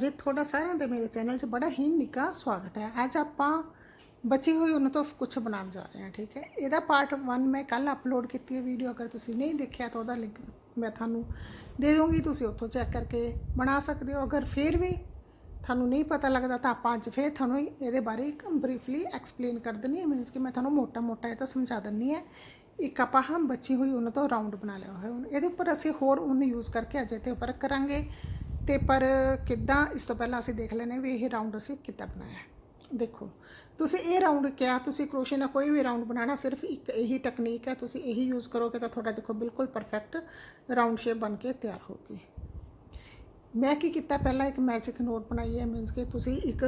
ਜੀ, ਤੁਹਾਡਾ ਸਾਰਿਆਂ ਦੇ ਮੇਰੇ ਚੈਨਲ 'ਚ ਬੜਾ ਹੀ ਨਿੱਘਾ ਸਵਾਗਤ ਹੈ। ਅੱਜ ਆਪਾਂ ਬਚੀ ਹੋਈ ਉਹਨਾਂ ਤੋਂ ਕੁਝ ਬਣਾਉਣ ਜਾ ਰਹੇ ਹਾਂ, ਠੀਕ ਹੈ? ਇਹਦਾ ਪਾਰਟ 1 ਮੈਂ ਕੱਲ ਅਪਲੋਡ ਕੀਤੀ ਹੈ ਵੀਡੀਓ ਅਗਰ ਤੁਸੀਂ ਨਹੀਂ ਦੇਖਿਆ ਤਾਂ ਉਹਦਾ ਲਿੰਕ ਮੈਂ ਤੁਹਾਨੂੰ ਦੇ ਦੂੰਗੀ ਤੁਸੀਂ ਉੱਥੋਂ ਚੈੱਕ ਕਰਕੇ ਬਣਾ ਸਕਦੇ ਹੋ। ਅਗਰ ਫਿਰ ਵੀ ਤੁਹਾਨੂੰ ਨਹੀਂ ਪਤਾ ਲੱਗਦਾ ਤਾਂ ਆਪਾਂ ਅੱਜ ਫਿਰ ਤੁਹਾਨੂੰ ਇਹਦੇ ਬਾਰੇ ਇੱਕ ਬਰੀਫਲੀ ਐਕਸਪਲੇਨ ਕਰ ਦਿੰਨੀ ਹੈ। ਮੀਨਸ ਕਿ ਮੈਂ ਤੁਹਾਨੂੰ ਮੋਟਾ-ਮੋਟਾ ਇਹ ਤਾਂ ਸਮਝਾ ਦਿੰਨੀ ਹੈ। ਇੱਕ ਆਪਾਂ ਹਮ ਬਚੀ ਹੋਈ ਉਹਨਾਂ ਤੋਂ ਰਾਉਂਡ ਬਣਾ ਲਿਆ ਹੋਇਆ ਹੁਣ ਇਹਦੇ ਉੱਪਰ ਅਸੀਂ ਹੋਰ ਉਨ ਯੂਜ਼ ਕਰਕੇ ਅਜੇ ਤੇ ਵਰਕ ਕਰਾਂਗੇ। ਤੇ ਪਰ ਕਿੱਦਾਂ ਇਸ ਤੋਂ ਪਹਿਲਾਂ ਅਸੀਂ ਦੇਖ ਲੈਨੇ ਵੀ ਇਹ ਰਾਉਂਡ ਅਸੀਂ ਕਿੱਦਾਂ ਬਣਾਇਆ ਹੈ। ਦੇਖੋ ਤੁਸੀਂ ਇਹ ਰਾਉਂਡ ਕਿਹਾ ਤੁਸੀਂ ਕਰੋਸ਼ੇ ਨਾਲ ਕੋਈ ਵੀ ਰਾਉਂਡ ਬਣਾਉਣਾ ਸਿਰਫ ਇੱਕ ਇਹੀ ਟੈਕਨੀਕ ਹੈ ਤੁਸੀਂ ਇਹੀ ਯੂਜ਼ ਕਰੋਗੇ ਤਾਂ ਤੁਹਾਡਾ ਦੇਖੋ ਬਿਲਕੁਲ ਪਰਫੈਕਟ ਰਾਉਂਡ ਸ਼ੇਪ ਬਣ ਕੇ ਤਿਆਰ ਹੋਊਗੀ ਮੈਂ ਕੀ ਕੀਤਾ ਪਹਿਲਾਂ ਇੱਕ ਮੈਜਿਕ ਨੋਟ ਬਣਾਈ ਹੈ ਮੀਨਸ ਕਿ ਤੁਸੀਂ ਇੱਕ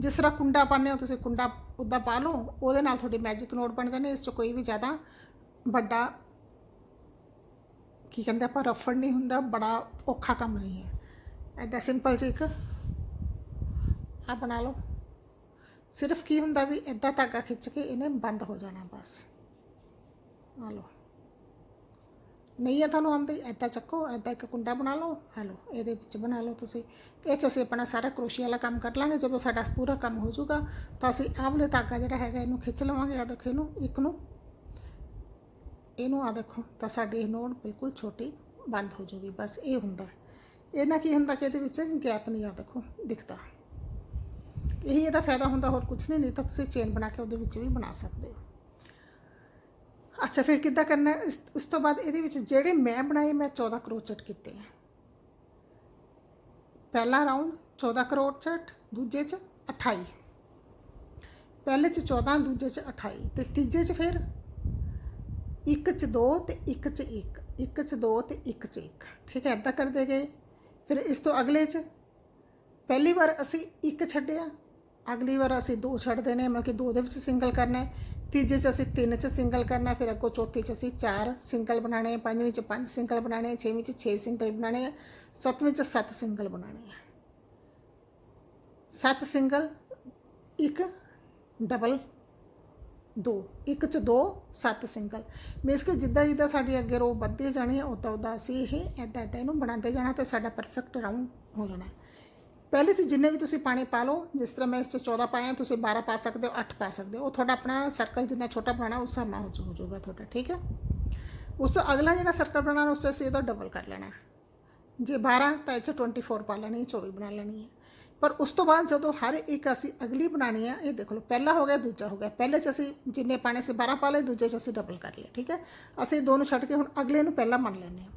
ਜਿਸ ਤਰ੍ਹਾਂ ਕੁੰਡਾ ਪਾਉਂਦੇ ਹੋ ਤੁਸੀਂ ਕੁੰਡਾ ਉੱਦਾਂ ਪਾ ਲਓ ਉਹਦੇ ਨਾਲ ਤੁਹਾਡੀ ਮੈਜਿਕ ਨੋਟ ਬਣ ਜਾਂਦੇ ਇਸ 'ਚ ਕੋਈ ਵੀ ਜ਼ਿਆਦਾ ਵੱਡਾ ਕੀ ਕਹਿੰਦੇ ਆਪਾਂ ਰਫੜ ਨਹੀਂ ਹੁੰਦਾ ਬੜਾ ਔਖਾ ਕੰਮ ਨਹੀਂ ਹੈ ਐਦਾਂ ਸਿੰਪਲ ਜਿਹੀ ਇੱਕ। ਆ ਬਣਾ ਲਓ। ਸਿਰਫ ਕੀ ਹੁੰਦਾ ਵੀ ਐਦਾਂ ਧਾਗਾ ਖਿੱਚ ਕੇ ਇਹਨੇ ਬੰਦ ਹੋ ਜਾਣਾ ਬਸ। ਆ ਲਓ। ਨਹੀਂ ਹੈ ਤੁਹਾਨੂੰ ਆਉਂਦੀ ਐਦਾਂ ਚੱਕੋ ਐਦਾਂ ਇੱਕ ਕੁੰਡਾ ਬਣਾ ਲਓ। ਆ ਲਓ, ਇਹਦੇ ਵਿੱਚ ਬਣਾ ਲਓ ਤੁਸੀਂ। ਇਹ 'ਚ ਅਸੀਂ ਆਪਣਾ ਸਾਰਾ ਕਰੋਸ਼ੀਆ ਵਾਲਾ ਕੰਮ ਕਰ ਲਾਂਗੇ। ਜਦੋਂ ਸਾਡਾ ਪੂਰਾ ਕੰਮ ਹੋ ਜਾਊਗਾ, ਤਾਂ ਅਸੀਂ ਆਹ ਵਾਲੇ ਧਾਗਾ ਜਿਹੜਾ ਹੈਗਾ ਇਹਨੂੰ ਖਿੱਚ ਲਵਾਂਗੇ। ਆ ਦੇਖੋ ਇਹਨੂੰ, ਇੱਕ ਨੂੰ। ਇਹਨੂੰ ਆ ਦੇਖੋ, ਤਾਂ ਸਾਡੀ ਇਹ ਨੋਟ ਬਿਲਕੁਲ ਛੋਟੀ ਬੰਦ ਹੋ ਜੂਗੀ ਬਸ ਇਹ ਹੁੰਦਾ। ਇਹ ਨਾ ਕੀ ਹੁੰਦਾ ਕਿ ਇਹਦੇ ਵਿੱਚ ਗੈਪ ਨਹੀਂ ਆ, ਦੇਖੋ, ਦਿਖਦਾ। ਇਹੀ ਇਹਦਾ ਫਾਇਦਾ ਹੁੰਦਾ, ਹੋਰ ਕੁਝ ਨਹੀਂ ਨਹੀਂ ਤਾਂ ਤੁਸੀਂ ਚੇਨ ਬਣਾ ਕੇ ਉਹਦੇ ਵਿੱਚ ਵੀ ਬਣਾ ਸਕਦੇ ਹੋ। ਅੱਛਾ, ਫਿਰ ਕਿੱਦਾਂ ਕਰਨਾ ਹੈ? ਇਸ, ਉਸ ਤੋਂ ਬਾਅਦ ਇਹਦੇ ਵਿੱਚ ਜਿਹੜੇ ਮੈਂ ਬਣਾਏ, ਮੈਂ 14 ਕਰੋਚਟ ਕੀਤੇ ਆ। ਪਹਿਲਾ ਰਾਉਂਡ 14 ਕਰੋਚਟ ਦੂਜੇ ਚ 28 ਪਹਿਲੇ ਚ 14 ਦੂਜੇ ਚ 28 ਤੇ ਤੀਜੇ ਚ ਫਿਰ ਇੱਕ ਚ 2 ਤੇ ਇੱਕ ਚ 1 ਇੱਕ ਚ 2 ਤੇ ਇੱਕ ਚ 1 ਠੀਕ ਹੈ ਇਦਾਂ ਕਰਦੇ ਗਏ। ਫਿਰ ਇਸ ਤੋਂ ਅਗਲੇ ਚ ਪਹਿਲੀ ਵਾਰ ਅਸੀਂ ਇੱਕ ਛੱਡਿਆ ਅਗਲੀ ਵਾਰ ਅਸੀਂ ਦੋ ਛੱਡ ਦੇਣੇ ਮਤਲਬ ਕਿ ਦੋ ਦੇ ਵਿੱਚ ਸਿੰਗਲ ਕਰਨਾ ਹੈ ਤੀਜੇ ਚ ਅਸੀਂ ਤਿੰਨ ਚ ਸਿੰਗਲ ਕਰਨਾ ਹੈ, ਫਿਰ ਅੱਗੋਂ ਚੌਥੇ ਚ ਅਸੀਂ ਚਾਰ ਸਿੰਗਲ ਬਣਾਣੇ ਹੈ ਪੰਜਵੇਂ ਚ ਪੰਜ ਸਿੰਗਲ ਬਣਾਣੇ ਹੈ ਛੇਵੀਂ ਚ ਛੇ ਸਿੰਗਲ ਬਣਾਣੇ ਹੈ ਸੱਤਵੇਂ ਚ ਸੱਤ ਸਿੰਗਲ ਬਣਾਣੇ ਹੈ ਸੱਤ ਸਿੰਗਲ ਇੱਕ ਡਬਲ ਦੋ, ਇੱਕ ਚ ਦੋ, ਸੱਤ ਸਿੰਗਲ। ਮੀਨਸ ਕਿ ਜਿੱਦਾਂ ਜਿੱਦਾਂ ਸਾਡੀ ਅੱਗੇ ਰੋ ਵੱਧਦੀ ਜਾਣੀ ਹੈ ਉਦਾਂ ਉਦਾਂ ਅਸੀਂ ਇਹ ਐਦਾਂ ਐਦਾਂ ਇਹਨੂੰ ਬਣਾਉਂਦੇ ਜਾਣਾ ਤੇ ਸਾਡਾ ਪਰਫੈਕਟ ਰਾਉਂਡ ਹੋ ਜਾਣਾ। ਪਹਿਲੇ ਚ ਜਿੰਨੇ ਵੀ ਤੁਸੀਂ ਪਾਣੀ ਪਾ ਲਓ, ਜਿਸ ਤਰ੍ਹਾਂ ਮੈਂ ਇਸ 'ਚ 14 ਪਾਇਆ, ਤੁਸੀਂ 12 ਪਾ ਸਕਦੇ ਹੋ 8 ਪਾ ਸਕਦੇ ਹੋ। ਉਹ ਤੁਹਾਡਾ ਆਪਣਾ ਸਰਕਲ ਜਿੰਨਾ ਛੋਟਾ ਬਣਾਉਣਾ, ਉਸ ਹਿਸਾਬ ਨਾਲ ਹੋ ਜਾਊਗਾ ਤੁਹਾਡਾ, ਠੀਕ ਹੈ? ਉਸ ਤੋਂ ਅਗਲਾ ਜਿਹੜਾ ਸਰਕਲ ਬਣਾਉਣਾ, ਉਸ 'ਚ ਅਸੀਂ ਇਹਦਾ ਡਬਲ ਕਰ ਲੈਣਾ। ਜੇ 12 ਤਾਂ ਇਹ 'ਚ 24 ਪਾ ਲੈਣੀ ਹੈ 24 ਬਣਾ ਲੈਣੀ ਹੈ। ਪਰ ਉਸ ਤੋਂ ਬਾਅਦ ਜਦੋਂ ਹਰ ਇੱਕ ਅਸੀਂ ਅਗਲੀ ਬਣਾਣੀ ਹੈ ਇਹ ਦੇਖ ਲਓ, ਪਹਿਲਾ ਹੋ ਗਿਆ, ਦੂਜਾ ਹੋ ਗਿਆ। ਪਹਿਲੇ 'ਚ ਅਸੀਂ ਜਿੰਨੇ ਪਾਣੇ ਸੀ 12 ਪਾ ਲਏ, ਦੂਜੇ 'ਚ ਅਸੀਂ ਡਬਲ ਕਰ ਲਿਆ ਠੀਕ ਹੈ? ਅਸੀਂ ਦੋ ਨੂੰ ਛੱਡ ਕੇ ਹੁਣ ਅਗਲੇ ਨੂੰ ਪਹਿਲਾਂ ਮੰਨ ਲੈਂਦੇ ਹਾਂ।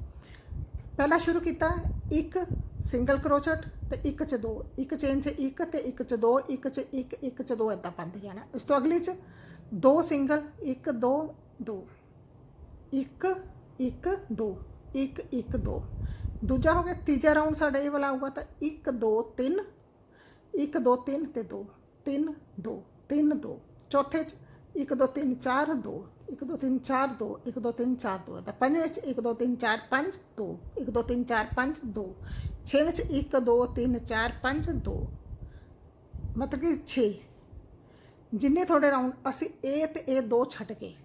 ਪਹਿਲਾਂ ਸ਼ੁਰੂ ਕੀਤਾ, ਇੱਕ ਸਿੰਗਲ ਕਰੋਚਟ ਤੇ ਇੱਕ ਚ ਦੋ, ਇੱਕ ਚੇਨ ਚ ਇੱਕ ਤੇ ਇੱਕ ਚ ਦੋ, ਇੱਕ ਚ ਇੱਕ ਇੱਕ ਚ ਦੋ ਇਦਾਂ ਪੰਦ ਜਾਣਾ। ਇਸ ਤੋਂ ਅਗਲੀ ਚ ਦੋ ਸਿੰਗਲ ਇੱਕ, ਦੋ ਦੋ। ਇੱਕ ਇੱਕ, ਦੋ, ਇੱਕ ਇੱਕ, ਦੋ। ਦੂਜਾ ਹੋ ਗਿਆ, ਤੀਜਾ ਰਾਉਂਡ ਸਾਡਾ ਇਹ ਵਾਲਾ ਆਊਗਾ, ਤਾਂ 1 2 3 1 2 3 ਤੇ 2 3 2 3 2 ਚੌਥੇ ਚ 1 2 3 4 2 1 2 3 4 2 1 2 3 4 2 ਤਾਂ ਪੰਜਵੇਂ ਚ 1 2 3 4 5 2 1 2 3 4 5 2 ਛੇਵੇਂ ਚ 1 2 3 4 5 2 ਮਤਲਬ ਕਿ 6 ਜਿੰਨੇ ਤੁਹਾਡੇ ਰਾਉਂਡ ਅਸੀਂ ਇਹ ਤੇ ਇਹ ਦੋ ਛੱਡ ਕੇ,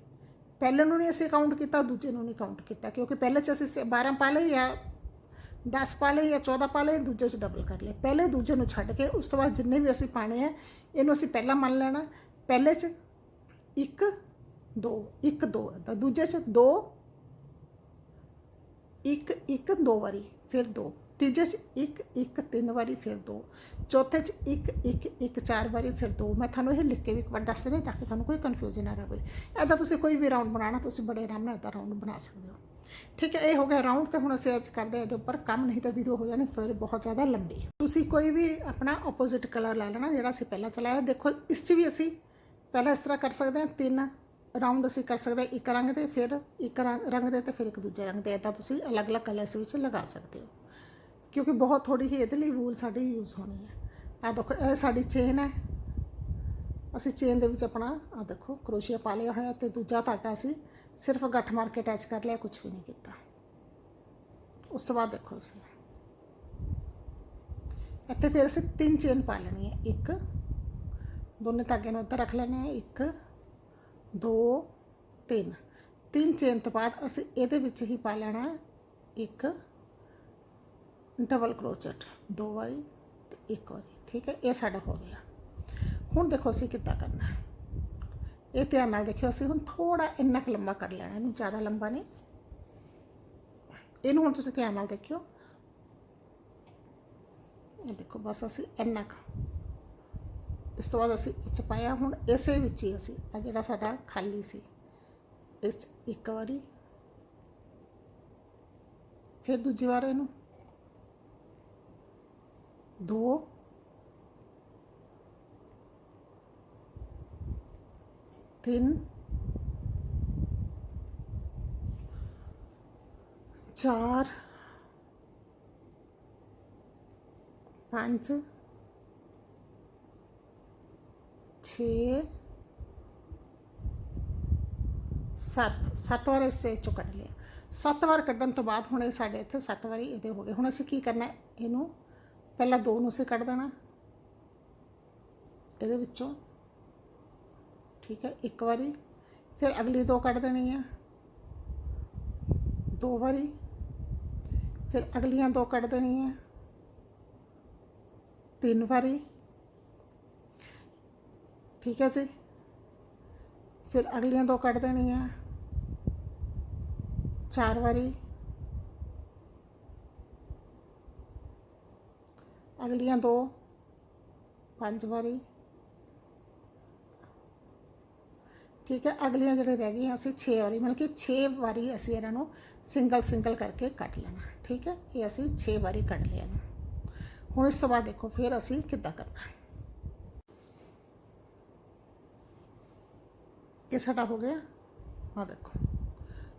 ਪਹਿਲੇ ਨੂੰ ਨਹੀਂ ਅਸੀਂ ਕਾਊਂਟ ਕੀਤਾ, ਦੂਜੇ ਨੂੰ ਨਹੀਂ ਕਾਊਂਟ ਕੀਤਾ, ਕਿਉਂਕਿ ਪਹਿਲੇ ਚ ਅਸੀਂ 12 ਪਾ ਲਏ ਜਾਂ 10 ਪਾ ਲਏ ਜਾਂ 14 ਪਾ ਲਏ ਦੂਜੇ ਚ ਡਬਲ ਕਰ ਲਏ ਪਹਿਲੇ ਦੂਜੇ ਨੂੰ ਛੱਡ ਕੇ ਉਸ ਤੋਂ ਬਾਅਦ ਜਿੰਨੇ ਵੀ ਅਸੀਂ ਪਾਣੇ ਆ ਇਹਨੂੰ ਅਸੀਂ ਪਹਿਲਾਂ ਮੰਨ ਲੈਣਾ ਪਹਿਲੇ ਚ 1 2 1 2 ਤਾਂ ਦੂਜੇ ਚ 2 1 1 ਦੋ ਵਾਰੀ ਫਿਰ 2 ਤੀਜੇ ਚ 1 1 ਤਿੰਨ ਵਾਰੀ ਫਿਰ 2 ਚੌਥੇ ਚ 1 1 1 ਚਾਰ ਵਾਰੀ ਫਿਰ 2 ਮੈਂ ਤੁਹਾਨੂੰ ਇਹ ਲਿਖ ਕੇ ਵੀ ਇੱਕ ਵਾਰ ਦੱਸ ਰਹੀ ਤਾਂ ਕਿ ਤੁਹਾਨੂੰ ਕੋਈ ਕਨਫਿਊਜ਼ਨ ਨਾ ਰਹੇ ਐਦਾਂ ਤੁਸੀਂ ਕੋਈ ਵੀ ਰਾਉਂਡ ਬਣਾਉਣਾ ਤੁਸੀਂ ਬੜੇ ਆਰਾਮ ਨਾਲ ਇਹਦਾ ਰਾਉਂਡ ਬਣਾ ਸਕਦੇ ਹੋ ਠੀਕ ਹੈ, ਇਹ ਹੋ ਗਿਆ ਰਾਉਂਡ ਤੇ ਹੁਣ ਅਸੀਂ ਅੱਜ ਕਰਦੇ ਹਾਂ ਇਹਦੇ ਉੱਪਰ। ਕੰਮ ਨਹੀਂ ਤਾਂ ਵੀਡੀਓ ਹੋ ਜਾਣੀ, ਫਿਰ ਬਹੁਤ ਜ਼ਿਆਦਾ ਲੰਬੀ। ਤੁਸੀਂ ਕੋਈ ਵੀ ਆਪਣਾ ਆਪੋਜ਼ਿਟ ਕਲਰ ਲੈ ਲੈਣਾ, ਜਿਹੜਾ ਅਸੀਂ ਪਹਿਲਾਂ ਚਲਾਇਆ। ਦੇਖੋ, ਇਸ 'ਚ ਵੀ ਅਸੀਂ ਪਹਿਲਾਂ ਇਸ ਤਰ੍ਹਾਂ ਕਰ ਸਕਦੇ ਹਾਂ, ਤਿੰਨ ਰਾਉਂਡ ਅਸੀਂ ਕਰ ਸਕਦੇ ਹਾਂ, ਇੱਕ ਰੰਗ ਦੇ, ਫਿਰ ਇੱਕ ਰੰਗ ਰੰਗ ਦੇ ਤੇ ਫਿਰ ਇੱਕ ਦੂਜੇ ਰੰਗ ਦੇ। ਇਦਾਂ ਤੁਸੀਂ ਅਲੱਗ-ਅਲੱਗ ਕਲਰਸ ਵਿੱਚ ਲਗਾ ਸਕਦੇ ਹੋ। ਕਿਉਂਕਿ ਬਹੁਤ ਥੋੜੀ ਹੀ ਇਹਦੇ ਲਈ ਵੂਲ ਸਾਡੀ ਯੂਜ਼ ਹੋਣੀ ਹੈ। ਆ ਦੇਖੋ, ਇਹ ਸਾਡੀ ਚੇਨ ਹੈ। ਅਸੀਂ ਚੇਨ ਦੇ ਵਿੱਚ ਆਪਣਾ ਆ ਦੇਖੋ, ਕਰੋਸ਼ੀਆ ਪਾ ਲਿਆ ਹੋਇਆ ਤੇ ਦੂਜਾ ਧਾਗਾ ਅਸੀਂ ਸਿਰਫ ਗੱਠ ਮਾਰ ਕੇ ਅਟੈਚ ਕਰ ਲਿਆ ਕੁਝ ਵੀ ਨਹੀਂ ਕੀਤਾ। ਉਸ ਤੋਂ ਬਾਅਦ ਦੇਖੋ ਅਸੀਂ। ਇੱਥੇ ਫਿਰ ਅਸੀਂ ਤਿੰਨ ਚੇਨ ਪਾ ਲੈਣੀ ਹੈ। ਇੱਕ, ਦੋਨੇ ਧਾਗੇ ਨੂੰ ਉੱਤੇ ਰੱਖ ਲੈਣੇ ਹੈ। ਇੱਕ, ਦੋ, ਤਿੰਨ। ਤਿੰਨ ਚੇਨ ਤੋਂ ਬਾਅਦ ਅਸੀਂ ਇਹਦੇ ਵਿੱਚ ਹੀ ਪਾ ਲੈਣਾ ਹੈ। ਇੱਕ ਡਬਲ ਕਰੋਚਟ ਦੋ ਵਾਰੀ ਤੇ ਇੱਕ ਵਾਰੀ। ਠੀਕ ਹੈ, ਇਹ ਸਾਡਾ ਹੋ ਗਿਆ। ਹੁਣ ਦੇਖੋ ਅਸੀਂ ਕਿੱਦਾਂ ਕਰਨਾ ਹੈ। ਇਹ ਧਿਆਨ ਨਾਲ ਦੇਖਿਓ, ਅਸੀਂ ਹੁਣ ਥੋੜਾ ਇੰਨਾ ਕੁ ਲੰਬਾ ਕਰ ਲੈਣਾ, ਇਹਨੂੰ ਜ਼ਿਆਦਾ ਲੰਬਾ ਨਹੀਂ। ਇਹਨੂੰ ਹੁਣ ਤੁਸੀਂ ਧਿਆਨ ਨਾਲ ਦੇਖਿਓ। ਇਹ ਦੇਖੋ, ਬਸ ਅਸੀਂ ਇੰਨਾ ਕੁ। ਇਸ ਤੋਂ ਬਾਅਦ ਅਸੀਂ ਇਹ 'ਚ ਪਾਇਆ ਹੁਣ ਇਸੇ ਵਿੱਚ ਹੀ ਅਸੀਂ ਆ ਜਿਹੜਾ ਸਾਡਾ ਖਾਲੀ ਸੀ, ਇਸ 'ਚ ਇੱਕ ਵਾਰੀ। ਫਿਰ ਦੂਜੀ ਵਾਰ ਇਹਨੂੰ। ਦੋ ਤਿੰਨ ਚਾਰ ਪੰਜ ਛੇ ਸੱਤ ਸੱਤ ਵਾਰ ਇਸੇ ਚੋਂ ਕੱਢ ਲਿਆ। ਸੱਤ ਵਾਰ ਕੱਢਣ ਤੋਂ ਬਾਅਦ ਹੁਣ ਇਹ ਸਾਡੇ ਇੱਥੇ ਸੱਤ ਵਾਰੀ ਇਹਦੇ ਹੋ ਗਏ। ਹੁਣ ਅਸੀਂ ਕੀ ਕਰਨਾ ਇਹਨੂੰ ਪਹਿਲਾਂ ਦੋ ਨੂੰ ਅਸੀਂ ਕੱਢ ਦੇਣਾ। ਇਹਦੇ ਵਿੱਚੋਂ ਠੀਕ ਹੈ ਇੱਕ ਵਾਰੀ ਫਿਰ ਅਗਲੀ ਦੋ ਕੱਢ ਦੇਣੀ ਆ ਦੋ ਵਾਰੀ ਫਿਰ ਅਗਲੀਆਂ ਦੋ ਕੱਢ ਦੇਣੀਆਂ ਤਿੰਨ ਵਾਰੀ ਠੀਕ ਹੈ ਜੀ ਫਿਰ ਅਗਲੀਆਂ ਦੋ ਕੱਢ ਦੇਣੀਆਂ ਚਾਰ ਵਾਰੀ ਅਗਲੀਆਂ ਦੋ ਪੰਜ ਵਾਰੀ ਠੀਕ ਹੈ, ਅਗਲੀਆਂ ਜਿਹੜੇ ਰਹਿ ਗਈਆਂ, ਅਸੀਂ 6 ਵਾਰੀ, ਮਤਲਬ ਕਿ 6 ਵਾਰੀ ਅਸੀਂ ਇਹਨਾਂ ਨੂੰ ਸਿੰਗਲ ਸਿੰਗਲ ਕਰਕੇ ਕੱਟ ਲੈਣਾ, ਠੀਕ ਹੈ, ਇਹ ਅਸੀਂ 6 ਵਾਰੀ ਕੱਢ ਲਿਆ ਹੁਣ ਇਸ ਤੋਂ ਬਾਅਦ ਦੇਖੋ, ਫਿਰ ਅਸੀਂ ਕਿੱਦਾਂ ਕਰਨਾ। ਇਹ ਸਾਡਾ ਹੋ ਗਿਆ ਆ ਦੇਖੋ।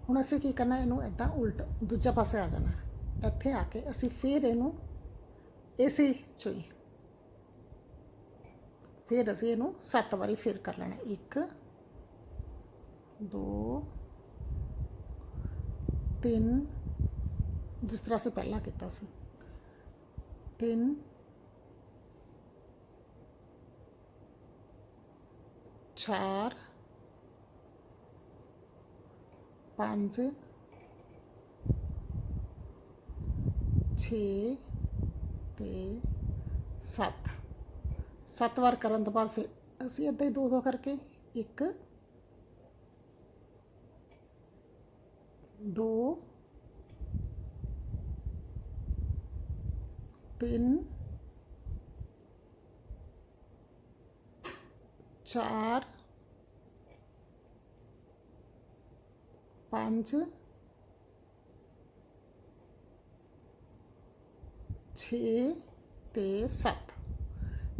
ਹੁਣ ਅਸੀਂ ਕੀ ਕਰਨਾ, ਇਹਨੂੰ ਇਦਾਂ ਉਲਟ, ਦੂਜਾ ਪਾਸੇ ਆ ਜਾਣਾ। ਇੱਥੇ ਆ ਕੇ ਅਸੀਂ ਫਿਰ ਇਹਨੂੰ ਇਸੇ ਚੋਈ ਫਿਰ ਅਸੀਂ ਇਹਨੂੰ 7 ਵਾਰੀ ਫਿਰ ਕਰ ਲੈਣਾ 1 दो, तीन, जिस तरह से पहला किया तीन, चार, पाँच छत सत्त बार करने फिर असी अद्धा ही दो दो करके एक ਦੋ, ਤਿੰਨ, ਚਾਰ, ਪੰਜ, ਛੇ ਤੇ ਸੱਤ।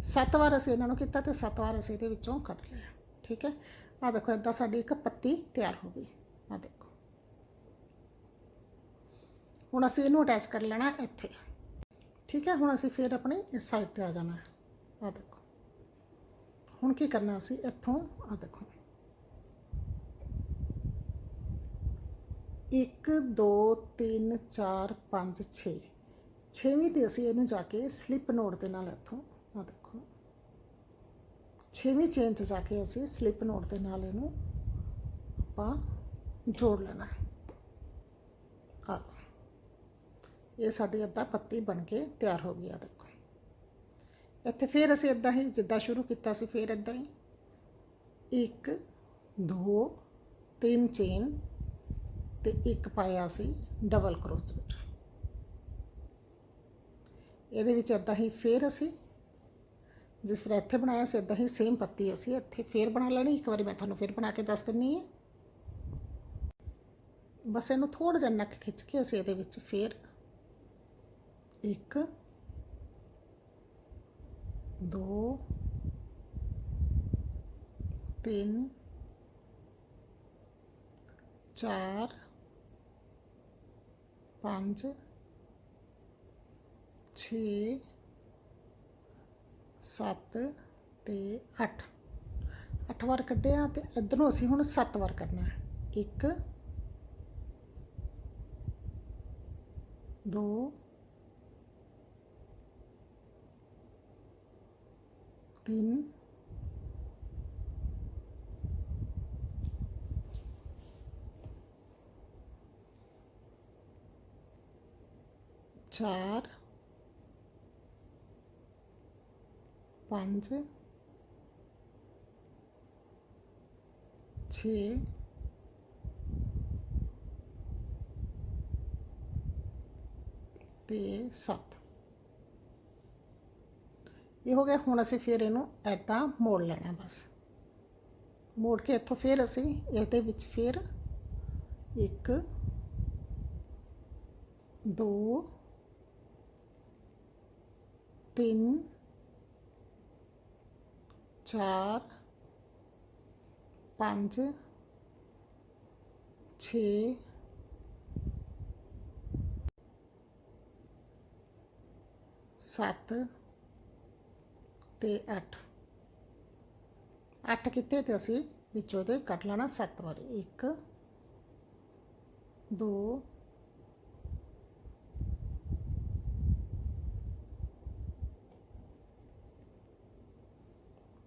ਸੱਤ ਵਾਰ ਅਸੀਂ ਇਹਨਾਂ ਨੂੰ ਕੀਤਾ ਤੇ ਸੱਤ ਵਾਰ ਅਸੀਂ ਇਹਦੇ ਵਿੱਚੋਂ ਕੱਢ ਲਿਆ। ਠੀਕ ਹੈ? ਆ ਦੇਖੋ ਇਦਾਂ ਸਾਡੀ ਇੱਕ ਪੱਤੀ ਤਿਆਰ ਹੋ ਗਈ। ਆ ਦੇਖੋ। ਹੁਣ ਅਸੀਂ ਇਹਨੂੰ ਅਟੈਚ ਕਰ ਲੈਣਾ ਇੱਥੇ। ਠੀਕ ਹੈ, ਹੁਣ ਅਸੀਂ ਫਿਰ ਆਪਣੀ ਇਸ ਸਾਈਡ ਤੇ ਆ ਜਾਣਾ ਆ ਦੇਖੋ। ਹੁਣ ਕੀ ਕਰਨਾ ਅਸੀਂ? ਇੱਥੋਂ ਆ ਦੇਖੋ। 1 2 3 4 5 6 ਛੇਵੀਂ ਤੇ ਅਸੀਂ ਇਹਨੂੰ ਜਾ ਕੇ ਸਲਿੱਪ ਨੋਟ ਦੇ ਨਾਲ ਇੱਥੋਂ ਆ ਦੇਖੋ। ਛੇਵੀਂ ਚੇਨ 'ਚ ਜਾ ਕੇ ਅਸੀਂ ਸਲਿੱਪ ਨੋਟ ਦੇ ਨਾਲ ਇਹਨੂੰ ਆਪਾਂ ਜੋੜ ਲੈਣਾ ਹੈ। ਆ ਇਹ ਸਾਡੀ ਅੱਧਾ ਪੱਤੀ ਬਣ ਕੇ ਤਿਆਰ ਹੋ ਗਈ ਦੇਖੋ। ਇੱਥੇ ਫਿਰ ਅਸੀਂ ਇਦਾਂ ਹੀ ਜਿੱਦਾਂ ਸ਼ੁਰੂ ਕੀਤਾ ਸੀ, ਫਿਰ ਇਦਾਂ ਹੀ। 1 2 3 ਚੇਨ ਤੇ ਇੱਕ ਪਾਇਆ ਸੀ ਡਬਲ ਕਰੋਚਟ ਇਹਦੇ ਵਿੱਚ ਇਦਾਂ ਹੀ ਫੇਰ ਅਸੀਂ ਜਿਸ ਤਰ੍ਹਾਂ ਇੱਥੇ ਬਣਾਇਆ ਸੀ ਇਦਾਂ ਹੀ ਸੇਮ ਪੱਤੀ ਅਸੀਂ ਇੱਥੇ ਫੇਰ ਬਣਾ ਲੈਣੀ। ਇੱਕ ਵਾਰੀ ਮੈਂ ਤੁਹਾਨੂੰ ਫੇਰ ਬਣਾ ਕੇ ਦੱਸ ਦਿੰਨੀ ਹੈ। ਬਸ ਇਹਨੂੰ ਥੋੜਾ ਜਿਹਾ ਨੱਕ ਖਿੱਚ ਕੇ ਅਸੀਂ ਇਹਦੇ ਵਿੱਚ ਫੇਰ ਇੱਕ, ਦੋ, ਤਿੰਨ, ਚਾਰ, ਪੰਜ, ਛੇ, ਸੱਤ ਤੇ 8 8 ਵਾਰ ਕੱਢਿਆ ਤੇ ਇਧਰ ਅਸੀਂ ਹੁਣ ਸੱਤ ਵਾਰ ਕਰਨਾ ਹੈ। 1 2 빔 चार पाँच छ ते सात ਇਹ ਹੋ ਗਿਆ, ਹੁਣ ਅਸੀਂ ਫਿਰ ਇਹਨੂੰ ਐਦਾਂ ਮੋੜ ਲੈਣਾ ਬਸ। ਮੋੜ ਕੇ ਇੱਥੋਂ ਫਿਰ ਅਸੀਂ ਇਹਦੇ ਵਿੱਚ ਫਿਰ ਇੱਕ, ਦੋ, ਤਿੰਨ, ਚਾਰ, ਪੰਜ, ਛੇ, ਸੱਤ ਤੇ 8 8 ਕਿਤੇ ਤੇ ਅਸੀਂ ਵਿੱਚੋਂ ਦੇ ਕੱਟ ਲੈਣਾ 7 ਵਾਰੀ। 1 2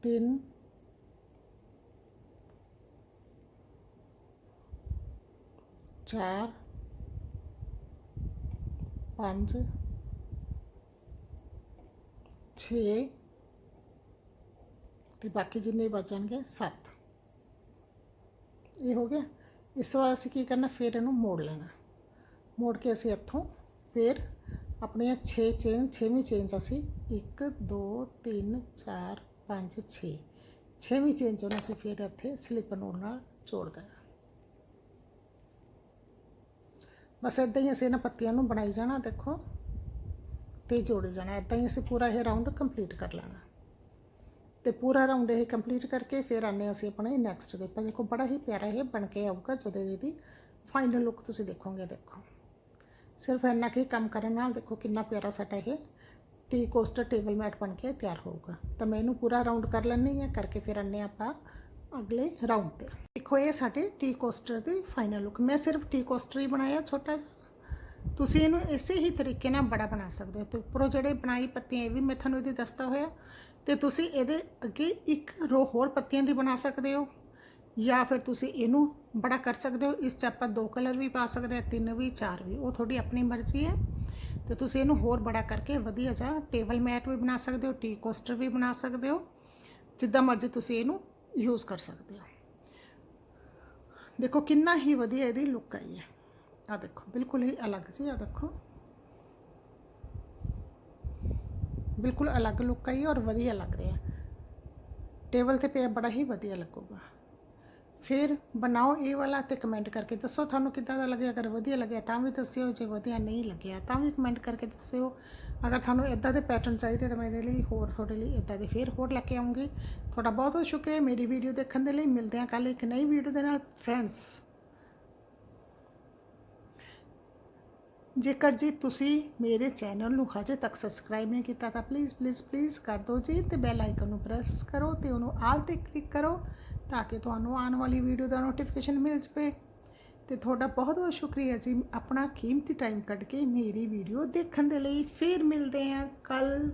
ਤਿੰਨ, ਚਾਰ, ਪੰਜ, ਛੇ ਤੇ ਬਾਕੀ ਜਿੰਨੇ ਬਚਣਗੇ 7 ਇਹ ਹੋ ਗਿਆ। ਇਸ ਤੋਂ ਬਾਅਦ ਅਸੀਂ ਕੀ ਕਰਨਾ, ਫਿਰ ਇਹਨੂੰ ਮੋੜ ਲੈਣਾ। ਮੋੜ ਕੇ ਅਸੀਂ ਇੱਥੋਂ ਫਿਰ ਆਪਣੀਆਂ 6 ਚੇਨ 6ਵੀਂ ਚੇਨ 'ਚ ਅਸੀਂ 1 2 3 4 5 6 ਛੇਵੀਂ ਚੇਨ 'ਚੋਂ ਅਸੀਂ ਫਿਰ ਇੱਥੇ ਸਲਿੱਪ ਨੋਟ ਨਾਲ ਜੋੜ ਦੇਣਾ। ਬਸ ਇਦਾਂ ਹੀ ਅਸੀਂ ਇਹਨਾਂ ਪੱਤੀਆਂ ਨੂੰ ਬਣਾਈ ਜਾਣਾ, ਦੇਖੋ। ਤੇ ਜੋੜੇ ਜਾਣਾ। ਇਦਾਂ ਹੀ ਅਸੀਂ ਪੂਰਾ ਇਹ ਰਾਉਂਡ ਕੰਪਲੀਟ ਕਰ ਲੈਣਾ। ਤੇ ਪੂਰਾ ਰਾਉਂਡ ਇਹ ਕੰਪਲੀਟ ਕਰਕੇ ਫਿਰ ਆਨੇ ਅਸੀਂ ਆਪਣੇ ਨੈਕਸਟ ਦੇ ਪਰ ਦੇਖੋ, ਬੜਾ ਹੀ ਪਿਆਰਾ ਇਹ ਬਣ ਕੇ ਆਊਗਾ ਜਦੋਂ ਇਹਦੀ ਫਾਈਨਲ ਲੁੱਕ ਤੁਸੀਂ ਦੇਖੋਗੇ, ਦੇਖੋ। ਸਿਰਫ ਇੰਨਾ ਕੀ ਕੰਮ ਕਰਨ ਨਾਲ ਦੇਖੋ ਕਿੰਨਾ ਪਿਆਰਾ ਸਾਡਾ ਇਹ ਟੀ ਕੋਸਟਰ ਟੇਬਲ ਮੈਟ ਬਣ ਕੇ ਤਿਆਰ ਹੋਊਗਾ। ਤਾਂ ਮੈਂ ਇਹਨੂੰ ਪੂਰਾ ਰਾਉਂਡ ਕਰ ਲੈਣੀ ਹੈ, ਕਰਕੇ ਫਿਰ ਆਨੇ ਆਪਾਂ ਅਗਲੇ ਰਾਉਂਡ ਤੇ। ਦੇਖੋ, ਇਹ ਸਾਡੇ ਟੀ ਕੋਸਟਰ ਦੀ ਫਾਈਨਲ ਲੁੱਕ ਮੈਂ ਸਿਰਫ ਟੀ ਕੋਸਟਰ ਹੀ ਬਣਾਇਆ, ਛੋਟਾ ਜਿਹਾ। ਤੁਸੀਂ ਇਹਨੂੰ ਇਸੇ ਹੀ ਤਰੀਕੇ ਨਾਲ ਬੜਾ ਬਣਾ ਸਕਦੇ ਹੋ ਤੇ ਉੱਪਰੋਂ ਜਿਹੜੇ ਬਣਾਈ ਪੱਤੀਆਂ, ਇਹ ਵੀ ਮੈਂ ਤੁਹਾਨੂੰ ਇਹਦੀ ਦੱਸਦਾ ਹੋਇਆ। ਤੇ ਤੁਸੀਂ ਇਹਦੇ ਅੱਗੇ ਇੱਕ ਰੋ ਹੋਰ ਪੱਤੀਆਂ ਦੀ ਬਣਾ ਸਕਦੇ ਹੋ ਜਾਂ ਫਿਰ ਤੁਸੀਂ ਇਹਨੂੰ ਬੜਾ ਕਰ ਸਕਦੇ ਹੋ। ਇਸ 'ਚ ਆਪਾਂ ਦੋ ਕਲਰ ਵੀ ਪਾ ਸਕਦੇ ਆ ਤਿੰਨ ਵੀ, ਚਾਰ ਵੀ, ਉਹ ਤੁਹਾਡੀ ਆਪਣੀ ਮਰਜ਼ੀ ਹੈ। ਤੇ ਤੁਸੀਂ ਇਹਨੂੰ ਹੋਰ ਬੜਾ ਕਰਕੇ ਵਧੀਆ ਜਿਹਾ ਟੇਬਲ ਮੈਟ ਵੀ ਬਣਾ ਸਕਦੇ ਹੋ ਟੀ ਕੋਸਟਰ ਵੀ ਬਣਾ ਸਕਦੇ ਹੋ, ਜਿੱਦਾਂ ਮਰਜ਼ੀ ਤੁਸੀਂ ਇਹਨੂੰ ਯੂਜ਼ ਕਰ ਸਕਦੇ ਹੋ। ਦੇਖੋ ਕਿੰਨਾ ਹੀ ਵਧੀਆ ਇਹਦੀ ਲੁੱਕ ਆਈ ਹੈ। ਆ ਦੇਖੋ, ਬਿਲਕੁਲ ਹੀ ਅਲੱਗ ਸੀ ਆ ਦੇਖੋ। ਬਿਲਕੁਲ ਅਲੱਗ ਲੁੱਕ ਆਈ ਔਰ ਵਧੀਆ ਲੱਗ ਰਿਹਾ। ਟੇਬਲ ਤੇ ਪਿਆ ਬੜਾ ਹੀ ਵਧੀਆ ਲੱਗੂਗਾ। ਫਿਰ ਬਣਾਓ ਇਹ ਵਾਲਾ ਤੇ ਕਮੈਂਟ ਕਰਕੇ ਦੱਸੋ, ਤੁਹਾਨੂੰ ਕਿੱਦਾਂ ਦਾ ਲੱਗਿਆ? ਅਗਰ ਵਧੀਆ ਲੱਗਿਆ ਤਾਂ ਵੀ ਦੱਸਿਓ, ਜੇ ਵਧੀਆ ਨਹੀਂ ਲੱਗਿਆ ਤਾਂ ਵੀ ਕਮੈਂਟ ਕਰਕੇ ਦੱਸਿਓ। ਅਗਰ ਤੁਹਾਨੂੰ ਇਦਾਂ ਦੇ ਪੈਟਰਨ ਚਾਹੀਦੇ ਤਾਂ ਮੈਂ ਇਹਦੇ ਲਈ ਹੋਰ ਤੁਹਾਡੇ ਲਈ ਇਦਾਂ ਦੇ ਫਿਰ ਹੋਰ ਲੈ ਕੇ ਆਉਂਗੀ। ਤੁਹਾਡਾ ਬਹੁਤ ਬਹੁਤ ਸ਼ੁਕਰੀਆ ਮੇਰੀ ਵੀਡੀਓ ਦੇਖਣ ਦੇ ਲਈ। ਮਿਲਦੇ ਹਾਂ ਕੱਲ ਇੱਕ ਨਈ ਵੀਡੀਓ ਦੇ ਨਾਲ। ਫਰੈਂਡਸ ਜੇਕਰ ਜੀ ਤੁਸੀਂ ਮੇਰੇ ਚੈਨਲ ਨੂੰ ਹਜੇ ਤੱਕ ਸਬਸਕ੍ਰਾਈਬ ਨਹੀਂ ਕੀਤਾ ਤਾਂ ਪਲੀਜ਼ ਪਲੀਜ਼ ਪਲੀਜ਼ ਕਰ ਦਿਓ ਜੀ ਤੇ ਬੈਲ ਆਈਕਨ ਨੂੰ ਪ੍ਰੈਸ ਕਰੋ ਤੇ ਉਹਨੂੰ ਆਲ ਤੇ ਕਲਿੱਕ ਕਰੋ ਤਾਂ ਕਿ ਤੁਹਾਨੂੰ ਆਉਣ ਵਾਲੀ ਵੀਡੀਓ ਦਾ ਨੋਟੀਫਿਕੇਸ਼ਨ ਮਿਲ ਜਾਵੇ। ਤੇ ਤੁਹਾਡਾ ਬਹੁਤ ਬਹੁਤ ਸ਼ੁਕਰੀਆ ਜੀ ਆਪਣਾ ਕੀਮਤੀ ਟਾਈਮ ਕੱਢ ਕੇ ਮੇਰੀ ਵੀਡੀਓ ਦੇਖਣ ਦੇ ਲਈ। ਫਿਰ ਮਿਲਦੇ ਹਾਂ ਕੱਲ